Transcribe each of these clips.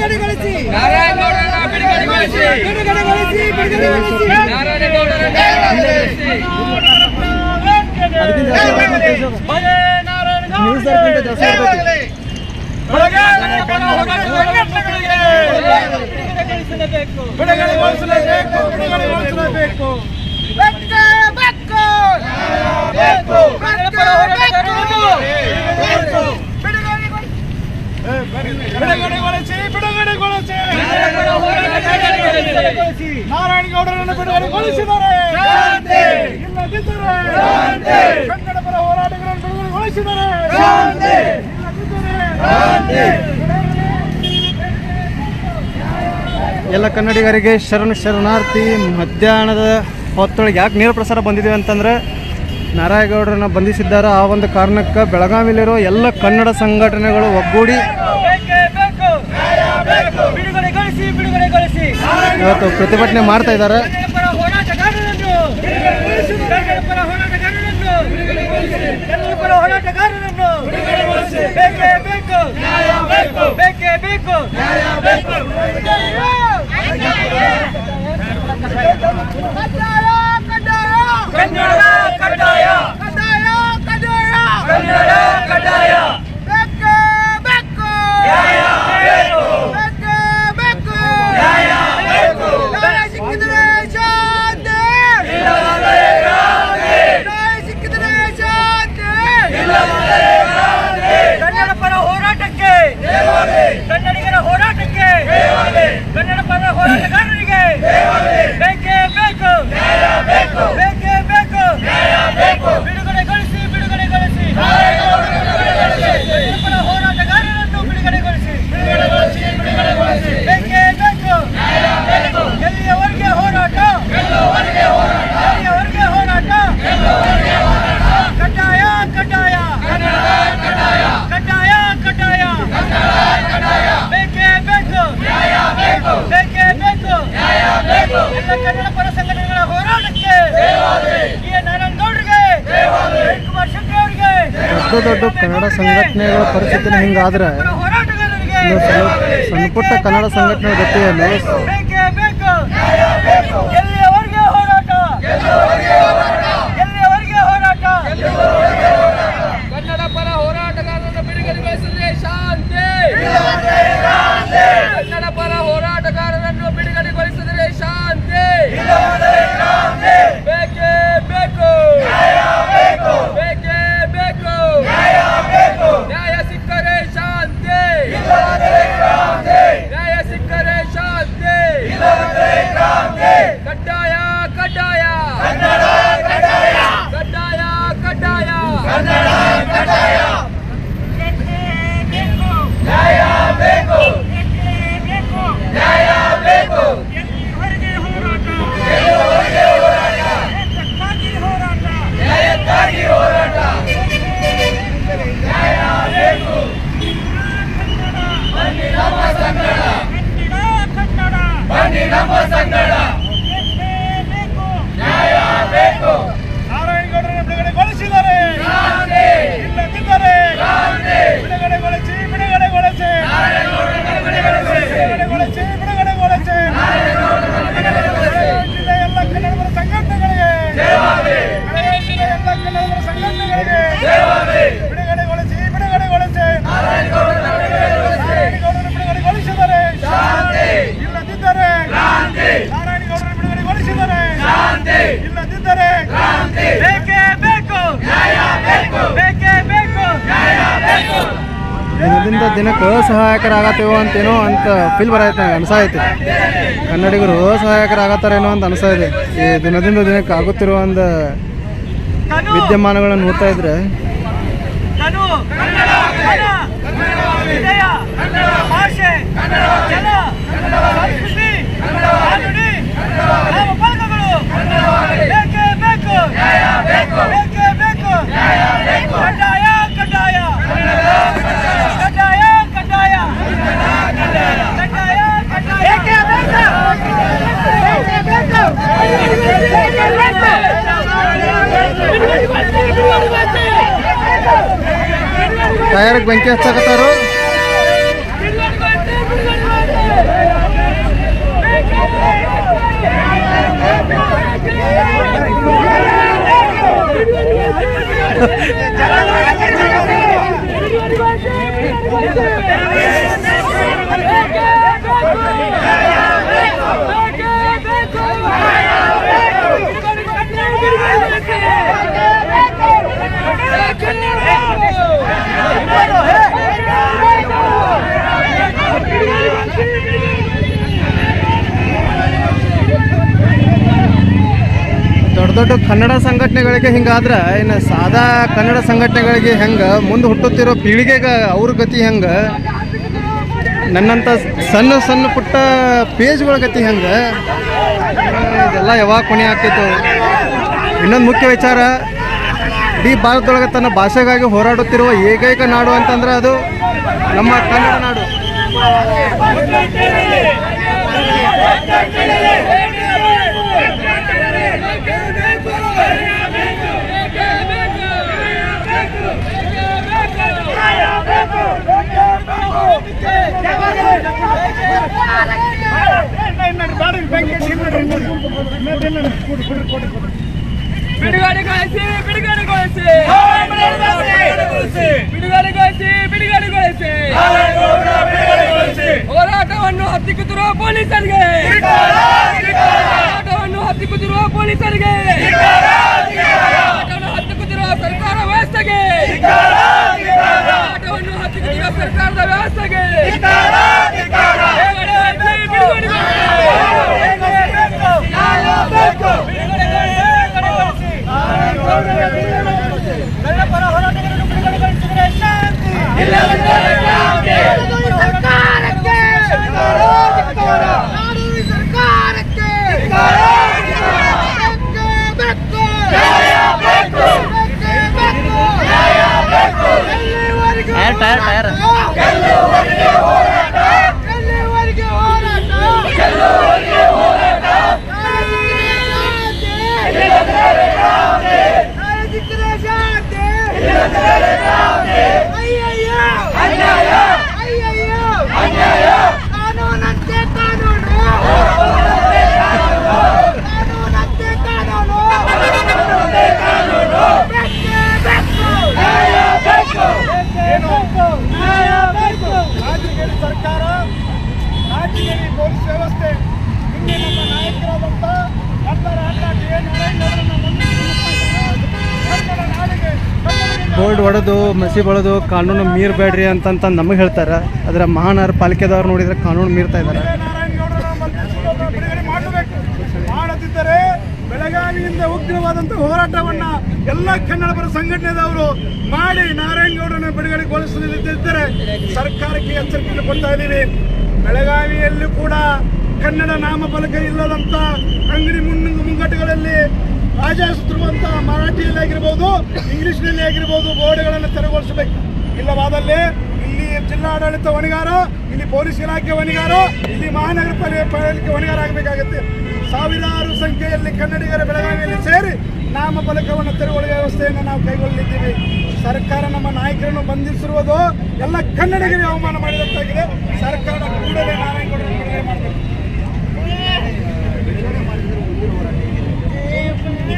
ಬಿಡುಗಡೆಗೊಳಿಸಿ. ನಾರಾಯಣಗೌಡರನ್ನ ಬಿಡುಗಡೆಗೊಳಿಸಿ ಬಿಡುಗಡೆಗೊಳಿಸಿ ಬಿಡುಗಡೆಗೊಳಿಸಿ ನಾರಾಯಣಗೌಡರನ್ನ ಬಿಡುಗಡೆಗೊಳಿಸಲೇಬೇಕು ಬಿಡುಗಡೆಗೊಳಿಸಲೇಬೇಕು ಬಿಡುಗಡೆಗೊಳಿಸಲೇಬೇಕು ಬೇಕು. ಬೇಕು ಬೇಕು. ಎಲ್ಲ ಕನ್ನಡಿಗರಿಗೆ ಶರಣ ಶರಣಾರ್ಥಿ ಮಧ್ಯಾಹ್ನದ ಹೊತ್ತೊಳಗೆ ಯಾಕೆ ನೇರ ಪ್ರಸಾರ ಬಂದಿದ್ದೀವಿ ಅಂತಂದರೆ ನಾರಾಯಣಗೌಡರನ್ನ ಬಂಧಿಸಿದ್ದಾರೆ ಆ ಒಂದು ಕಾರಣಕ್ಕೆ ಬೆಳಗಾವಿಯಲ್ಲಿರುವ ಎಲ್ಲ ಕನ್ನಡ ಸಂಘಟನೆಗಳು ಒಗ್ಗೂಡಿ ಇವತ್ತು ಪ್ರತಿಭಟನೆ ಮಾಡ್ತಾ ಇದ್ದಾರೆ. ಹೋರಾಟಗಾರರನ್ನು ಸಂಘಟನೆಗಳ ಪರಿಸ್ಥಿತಿನ ಹಿಂಗಾದ್ರೆ ಸಣ್ಣ ಪುಟ್ಟ ಕನ್ನಡ ಸಂಘಟನೆ ಜೊತೆಯಲ್ಲಿ ದಿನದಿಂದ ದಿನಕ್ಕೆ ಸಹಾಯಕರಾಗತ್ತೇವೋ ಅಂತೇನೋ ಅಂತ ಫೀಲ್ ಬರೈತೆ ನನಗೆ ಅನಿಸೈತೆ ಕನ್ನಡಿಗರು ಸಹಾಯಕರಾಗತ್ತಾರೇನೋ ಅಂತ ಅನಿಸೈದೆ ಈ ದಿನದಿಂದ ದಿನಕ್ಕೆ ಆಗುತ್ತಿರುವ ಒಂದು ವಿದ್ಯಮಾನಗಳನ್ನು ನೋಡ್ತಾ ಇದ್ರೆ ಬೇಕು ಬೇಕು ಬೇಕು. ব্যাংকে হচ্ছে ದೊಡ್ಡ ದೊಡ್ಡ ಕನ್ನಡ ಸಂಘಟನೆಗಳಿಗೆ ಹಿಂಗಾದ್ರೆ, ಇನ್ನು ಸಾದಾ ಕನ್ನಡ ಸಂಘಟನೆಗಳಿಗೆ ಹೆಂಗೆ ಮುಂದೆ ಹುಟ್ಟುತ್ತಿರೋ ಪೀಳಿಗೆಗೆ ಅವ್ರ ಗತಿ ಹೆಂಗೆ? ನನ್ನಂಥ ಸಣ್ಣ ಸಣ್ಣ ಪುಟ್ಟ ಪೇಜ್ಗಳ ಗತಿ ಹೆಂಗೆ? ಇದೆಲ್ಲ ಯಾವಾಗ ಕೊನೆ ಆಗ್ತಿತ್ತು ಇನ್ನೊಂದು ಮುಖ್ಯ ವಿಚಾರ, ಇಡೀ ಭಾರತದೊಳಗೆ ತನ್ನ ಭಾಷೆಗಾಗಿ ಹೋರಾಡುತ್ತಿರುವ ಏಕೈಕ ನಾಡು ಅಂತಂದ್ರೆ ಅದು ನಮ್ಮ ಕನ್ನಡ ನಾಡು. ಬಿಡುಗಡೆಗೊಳಿಸಿ ಬಿಡುಗಡೆಗೊಳಿಸಿ ಬಿಡುಗಡೆಗೊಳಿಸಿ ಬಿಡುಗಡೆಗೊಳಿಸಿ ಹೋರಾಟವನ್ನು ಹತ್ತಿಕ್ಕುತ್ತಿರುವ ಪೊಲೀಸರಿಗೆ ಹೋರಾಟವನ್ನು ಹತ್ತಿಕ್ಕುತ್ತಿರುವ ಪೊಲೀಸರಿಗೆ ಹೋರಾಟವನ್ನು ಹತ್ತಿಕ್ಕುತ್ತಿರುವ ಸರ್ಕಾರ ವ್ಯವಸ್ಥೆಗೆ ಹೋರಾಟವನ್ನು ಹತ್ತಿಕ್ಕುತ್ತಿರುವ ಸರ್ಕಾರದ ವ್ಯವಸ್ಥೆಗೆ ಬಿಡುಗಡೆಗೊಳಿಸಿ, ಕನ್ನಡಪರ ಹೋರಾಟಗಾರರನ್ನು ಬಿಡುಗಡೆಗೊಳಿಸಿದರೆ ಶಾಂತಿ ಸರ್ಕಾರಕ್ಕೆ ನಾಡು ಸರ್ಕಾರಕ್ಕೆ ಬೆಕ್ಕು ಬೆಕ್ಕು ಬೆಕ್ಕು ಎಲ್ಲಿವರೆಗೂ ಎಲ್ಲಿವರೆಗೆ ಹೋರಾಟ ರಾಜಕೀಯ ಶಾಂತಿ ಅಯ್ಯಯ್ಯೋ ಅಯ್ಯಯ್ಯೋ ಕಾನೂನಂತೆ ಕಾನೂನು ಕಾನೂನಂತೆ ಕಾನೂನು ಬೆಕ್ಕೆ ಬೆಕ್ಕು ಏನು ನ್ಯಾಯ ಬೇಕು ರಾಜ್ಯದಲ್ಲಿ ಸರ್ಕಾರ ರಾಜ್ಯದಲ್ಲಿ ಪೊಲೀಸ್ ವ್ಯವಸ್ಥೆ ನಿನ್ನೆ ನಮ್ಮ ನಾಯಕರಾದಂಥ ಕನ್ನಡ ಅಣ್ಣ ಡಿ ಎನ್ ನಾರಾಯಣರನ್ನು ಕನ್ನಡ ನಾಡಿಗೆ ಕನ್ನಡಿಗರಿಗೆ ಬೋರ್ಡ್ ಹೊಡೆದು ಮಸಿ ಬಳದು, ಕಾನೂನು ಮೀರಬೇಡ್ರಿ ಅಂತಂತ ನಮಗೆ ಹೇಳ್ತಾರೆ. ಅದರ ಮಹಾನಗರ ಪಾಲಿಕೆದವ್ರು ನೋಡಿದ್ರೆ ಕಾನೂನು ಮೀರ್ತಾ ಇದ್ದಾರೆ. ಮಾಡದಿದ್ದರೆ ಬೆಳಗಾವಿಯಿಂದ ಉಗ್ರವಾದಂತಹ ಹೋರಾಟವನ್ನ ಎಲ್ಲ ಕನ್ನಡ ಪರ ಸಂಘಟನೆದವರು ಮಾಡಿ ನಾರಾಯಣಗೌಡರನ್ನ ಬಿಡುಗಡೆಗೊಳಿಸದಿದ್ದರೆ ಸರ್ಕಾರಕ್ಕೆ ಎಚ್ಚರಿಕೆಯನ್ನು ಕೊಡ್ತಾ ಇದ್ದೀವಿ ಬೆಳಗಾವಿಯಲ್ಲೂ ಕೂಡ ಕನ್ನಡ ನಾಮಫಲಕ ಇಲ್ಲದಂತ ಅಂಗಡಿ ಮುನ್ನ ಮುಂಗಟ್ಟುಗಳಲ್ಲಿ ರಾಜಾಯಿಸುತ್ತಿರುವಂತ ಮರಾಠಿಯಲ್ಲಿ ಆಗಿರ್ಬೋದು, ಇಂಗ್ಲಿಷ್ನಲ್ಲಿ ಆಗಿರ್ಬೋದು ಬೋರ್ಡ್ಗಳನ್ನು ತೆರವುಗೊಳಿಸಬೇಕು. ಇಲ್ಲವಾದಲ್ಲಿ ಇಲ್ಲಿ ಜಿಲ್ಲಾಡಳಿತ ಹೊಣೆಗಾರ, ಇಲ್ಲಿ ಪೊಲೀಸ್ ಇಲಾಖೆ ಹೊಣೆಗಾರ, ಇಲ್ಲಿ ಮಹಾನಗರ ಪಾಲಿ- ಪಾಲಿಕೆ ಹೊಣೆಗಾರ ಆಗಬೇಕಾಗುತ್ತೆ. ಸಾವಿರಾರು ಸಂಖ್ಯೆಯಲ್ಲಿ ಕನ್ನಡಿಗರ ಬೆಳಗಾವಿಯಲ್ಲಿ ಸೇರಿ ನಾಮಫಲಕವನ್ನು ತೆರವುಗೊಳ್ಳುವ ವ್ಯವಸ್ಥೆಯನ್ನು ನಾವು ಕೈಗೊಳ್ಳಲಿದ್ದೀವಿ. ಸರ್ಕಾರ ನಮ್ಮ ನಾಯಕರನ್ನು ಬಂಧಿಸಿರುವುದು ಎಲ್ಲ ಕನ್ನಡಿಗರಿಗೆ ಅವಮಾನ ಮಾಡಿದಂತಾಗಿದೆ. ಸರ್ಕಾರ ಕೂಡಲೇ ಬಿಡುಗಡೆ ಮಾಡಬೇಕು.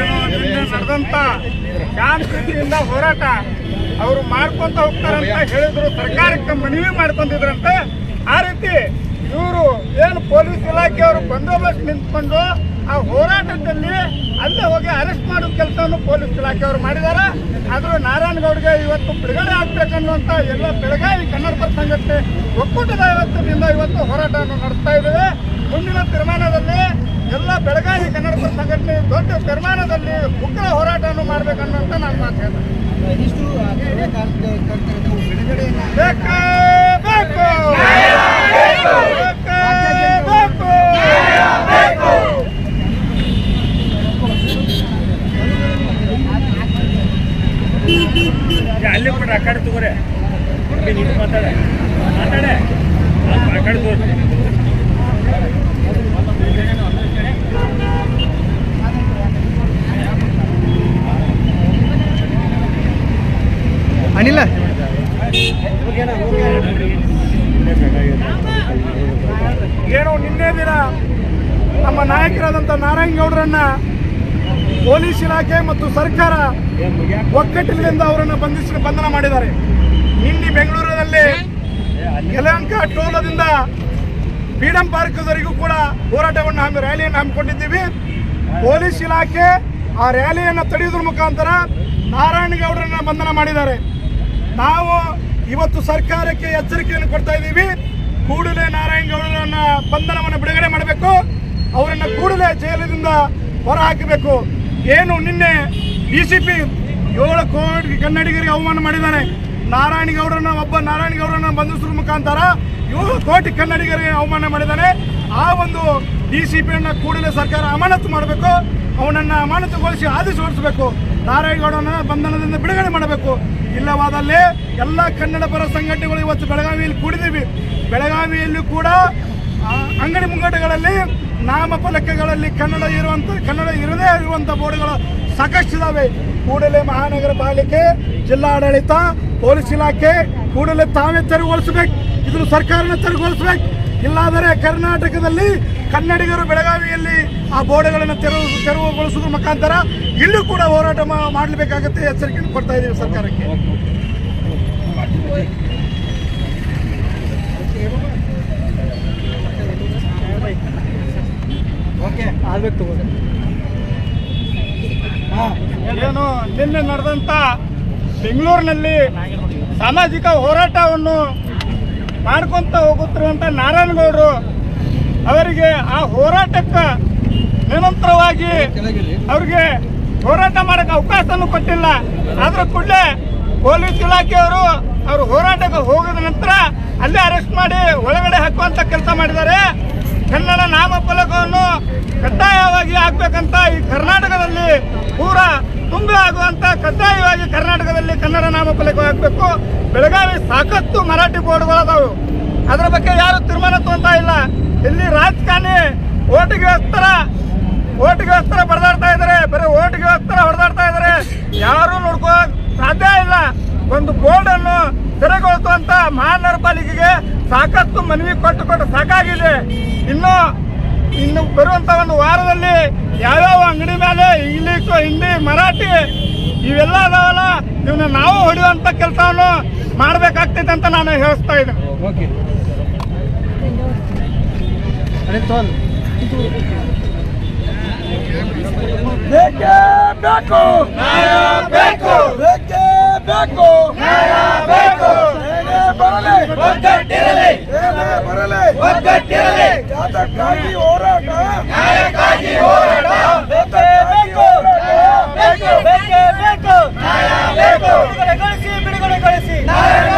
ಏನು ನಿನ್ನೆ ನಡೆದಂತ ಶಾಂತಿಯಿಂದ ಹೋರಾಟ ಅವರು ಮಾಡ್ಕೊಂತ ಹೋಗ್ತಾರಂತ ಹೇಳಿದ್ರು ಸರ್ಕಾರಕ್ಕೆ ಮನವಿ ಮಾಡ್ಕೊಂಡಿದ್ರಂತೆ. ಆ ರೀತಿ ಇವರು ಏನು ಪೊಲೀಸ್ ಇಲಾಖೆಯವರು ಬಂದೋಬಸ್ತ್ ನಿಂತ್ಕೊಂಡು ಆ ಹೋರಾಟದಲ್ಲಿ ಅಲ್ಲೇ ಹೋಗಿ ಅರೆಸ್ಟ್ ಮಾಡೋ ಕೆಲಸವನ್ನು ಪೊಲೀಸ್ ಇಲಾಖೆಯವರು ಮಾಡಿದ್ದಾರೆ ಆದರೂ ನಾರಾಯಣಗೌಡ್ಗೆ ಇವತ್ತು ಬಿಡುಗಡೆ ಆಗ್ಬೇಕನ್ನುವಂತ ಎಲ್ಲ ಬೆಳಗಾವಿ ಕನ್ನಡ ಪರ ಸಂಘಟನೆ ಒಕ್ಕೂಟದ ವ್ಯವಸ್ಥೆಯಿಂದ ಇವತ್ತು ಹೋರಾಟವನ್ನು ನಡೆಸ್ತಾ ಇದ್ದೇವೆ. ಮುಂದಿನ ತೀರ್ಮಾನದಲ್ಲಿ ಎಲ್ಲ ಬೆಳಗಾವಿ ಕನ್ನಡ ಪರ ಸಂಘಟನೆ ದೊಡ್ಡ ತೀರ್ಮಾನದಲ್ಲಿ ಉಗ್ರ ಹೋರಾಟವನ್ನು ಮಾಡ್ಬೇಕನ್ನುವಂತ ನಾನು ಮಾತು ಹೇಳ್ತೇನೆ ಬೇಕೇ ಬೇಕು ಬೇಕೇ ಬೇಕು ಅಲ್ಲಿ ಕೂಡ ಆ ಕಡೆ ತಗೋರೆ ನೀನು ಮಾತಾಡ ಮಾತಾಡೆ ಆ ಕಡೆ ತಗೋರಿ ಅನಿಲ ಏನು ನಿನ್ನೆ ದಿನ ನಮ್ಮ ನಾಯಕರಾದಂಥ ನಾರಾಯಣಗೌಡರನ್ನ ಪೊಲೀಸ್ ಇಲಾಖೆ ಮತ್ತು ಸರ್ಕಾರ ಒಕ್ಕಟ್ಟಿನಿಂದ ಅವರನ್ನು ಬಂಧಿಸಿ ಬಂಧನ ಮಾಡಿದ್ದಾರೆ. ನಿನ್ನೆ ಬೆಂಗಳೂರಿನಲ್ಲಿ ಯಲಹಂಕ ಟೋಲದಿಂದ ಫ್ರೀಡಂ ಪಾರ್ಕ್ವರೆಗೂ ಕೂಡ ಹೋರಾಟವನ್ನು ಹಮ್ಮಿ, ರ್ಯಾಲಿಯನ್ನು ಹಮ್ಮಿಕೊಂಡಿದ್ದೀವಿ. ಪೊಲೀಸ್ ಇಲಾಖೆ ಆ ರ್ಯಾಲಿಯನ್ನು ತಡೆಯೋದ್ರ ಮುಖಾಂತರ ನಾರಾಯಣಗೌಡರನ್ನ ಬಂಧನ ಮಾಡಿದ್ದಾರೆ. ನಾವು ಇವತ್ತು ಸರ್ಕಾರಕ್ಕೆ ಎಚ್ಚರಿಕೆಯನ್ನು ಕೊಡ್ತಾ ಇದ್ದೀವಿ. ಕೂಡಲೇ ನಾರಾಯಣಗೌಡರನ್ನ ಬಂಧನವನ್ನು ಬಿಡುಗಡೆ ಮಾಡಬೇಕು. ಅವರನ್ನು ಕೂಡಲೇ ಜೈಲಿನಿಂದ ಹೊರ ಹಾಕಬೇಕು ಏನು ನಿನ್ನೆ ಡಿ ಸಿ ಪಿ ಏಳು ಕೋಟಿ ಕನ್ನಡಿಗರಿಗೆ ಅವಮಾನ ಮಾಡಿದ್ದಾನೆ ನಾರಾಯಣಗೌಡರನ್ನ ಒಬ್ಬ ನಾರಾಯಣಗೌಡರನ್ನ ಬಂಧಿಸುವ ಮುಖಾಂತರ ಏಳು ಕೋಟಿ ಕನ್ನಡಿಗರಿಗೆ ಅವಮಾನ ಮಾಡಿದ್ದಾನೆ. ಆ ಒಂದು ಡಿ ಸಿ ಪಿಯನ್ನು ಕೂಡಲೇ ಸರ್ಕಾರ ಅಮಾನತು ಮಾಡಬೇಕು. ಅವನನ್ನ ಅಮಾನತುಗೊಳಿಸಿ ಆದೇಶ ಹೊರಡಿಸಬೇಕು. ನಾರಾಯಣಗೌಡನ ಬಂಧನದಿಂದ ಬಿಡುಗಡೆ ಮಾಡಬೇಕು. ಇಲ್ಲವಾದಲ್ಲಿ ಎಲ್ಲ ಕನ್ನಡ ಪರ ಸಂಘಟನೆಗಳು ಇವತ್ತು ಬೆಳಗಾವಿಯಲ್ಲಿ ಕೂಡಿದ್ದೀವಿ. ಬೆಳಗಾವಿಯಲ್ಲೂ ಕೂಡ ಅಂಗಡಿ ಮುಂಗಟ್ಟುಗಳಲ್ಲಿ ನಾಮಫಲಕಗಳಲ್ಲಿ ಕನ್ನಡ ಇರುವಂತ, ಕನ್ನಡ ಇರದೇ ಇರುವಂತ ಬೋರ್ಡ್ಗಳು ಸಾಕಷ್ಟಿದಾವೆ ಕೂಡಲೇ ಮಹಾನಗರ ಪಾಲಿಕೆ, ಜಿಲ್ಲಾಡಳಿತ, ಪೊಲೀಸ್ ಇಲಾಖೆ ಕೂಡಲೇ ತಾವೇ ತೆರವುಗೊಳಿಸಬೇಕು. ಇದನ್ನು ಸರ್ಕಾರನ ತೆರವುಗೊಳಿಸಬೇಕು. ಇಲ್ಲಾದರೆ ಕರ್ನಾಟಕದಲ್ಲಿ ಕನ್ನಡಿಗರು ಬೆಳಗಾವಿಯಲ್ಲಿ ಆ ಬೋರ್ಡ್ಗಳನ್ನು ತೆರವು ತೆರವುಗೊಳಿಸುವ ಮುಖಾಂತರ ಇಲ್ಲೂ ಕೂಡ ಹೋರಾಟ ಮಾ- ಎಚ್ಚರಿಕೆ ಕೊಡ್ತಾ ಇದ್ದೀವಿ ಸರ್ಕಾರಕ್ಕೆ. ಆಗ್ಬೇಕು ತಗೋದು ಏನು ನಿನ್ನೆ ನಡೆದಂತ ಬೆಂಗಳೂರಿನಲ್ಲಿ ಸಾಮಾಜಿಕ ಹೋರಾಟವನ್ನು ಮಾಡ್ಕೊಂತ ಹೋಗುತ್ತಿರುವಂತ ನಾರಾಯಣಗೌಡರು ಅವರಿಗೆ ಆ ಹೋರಾಟಕ್ಕೆ ನಿರಂತರವಾಗಿ ಅವ್ರಿಗೆ ಹೋರಾಟ ಮಾಡಕ್ಕೆ ಅವಕಾಶನೂ ಕೊಟ್ಟಿಲ್ಲ. ಆದ್ರ ಕೂಡಲೇ ಪೊಲೀಸ್ ಇಲಾಖೆಯವರು ಅವರು ಹೋರಾಟಕ್ಕೆ ಹೋಗಿದ ನಂತರ ಅಲ್ಲೇ ಅರೆಸ್ಟ್ ಮಾಡಿ ಒಳಗಡೆ ಹಾಕುವಂತ ಕೆಲಸ ಮಾಡಿದ್ದಾರೆ. ಕನ್ನಡ ನಾಮಫಲಕವನ್ನು ಕಡ್ಡಾಯವಾಗಿ ಆಗ್ಬೇಕಂತ ಈ ಕರ್ನಾಟಕದಲ್ಲಿ ಪೂರ ತುಂಬಿ ಆಗುವಂತ ಕಡ್ಡಾಯವಾಗಿ ಕರ್ನಾಟಕದಲ್ಲಿ ಕನ್ನಡ ನಾಮಫಲಕ ಆಗಬೇಕು ಬೆಳಗಾವಿ ಸಾಕಷ್ಟು ಮರಾಠಿ ಬೋರ್ಡ್ಗಳದಾವು ಅದರ ಬಗ್ಗೆ ಯಾರು ತೀರ್ಮಾನ ತಗೊಂತ ಇಲ್ಲ. ಇಲ್ಲಿ ರಾಜಕಾರಣಿ ಓಟಿಗೆ ಓಟಿಗೋಸ್ಕರ ಬಡದಾಡ್ತಾ ಇದ್ದಾರೆ ಬರೀ ಓಟಿಗೋಸ್ಕರ ಹೊಡೆದಾಡ್ತಾ ಇದ್ದಾರೆ ಯಾರು ನೋಡ್ಕೋ ಸಾಧ್ಯ ಇಲ್ಲ. ಒಂದು ಬೋರ್ಡ್ ಅನ್ನು ಮಾನ ಸಾಕಷ್ಟು ಮನವಿ ಕೊಟ್ಟು ಕೊಟ್ಟು ಸಾಕಾಗಿದೆ. ಇನ್ನು ಇನ್ನು ಬರುವಂತ ಒಂದು ವಾರದಲ್ಲಿ ಯಾವ್ಯಾವ ಅಂಗಡಿ ಮೇಲೆ ಇಂಗ್ಲೀಷು ಹಿಂದಿ ಮರಾಠಿ ಇವೆಲ್ಲ ಅದಾವಲ್ಲ ಇವನ್ನ ನಾವು ಹೊಡೆಯುವಂತ ಕೆಲಸವನ್ನು ಮಾಡ್ಬೇಕಾಗ್ತೈತೆ ಅಂತ ನಾನು ಹೇಳಿಸ್ತಾ ಇದ್ದೀನಿ. ಓಕೆ. ಬೇಕು. ಬೇಕೇ. ಬೇಕು. ಬೇಕೇ. ಒಗ್ಗಟ್ಟಿರಲಿ. ಬರಲಿ. ಒಗ್ಗಟ್ಟಿರಲಿ. ಯಾತಕ್ಕಾಗಿ ಹೋರಾಟ. ನ್ಯಾಯಕ್ಕಾಗಿ ಹೋರಾಟ. ಬೇಕೇ ಬೇಕು ಬೇಕು. ಬೇಕೇ. ಬೇಕು. ನ್ಯಾಯ ಬೇಕು. ಬಿಡುಗಡೆಗೊಳಿಸಿ ಬಿಡುಗಡೆಗೊಳಿಸಿ ಬಿಡುಗಡೆಗೊಳಿಸಿದರೆ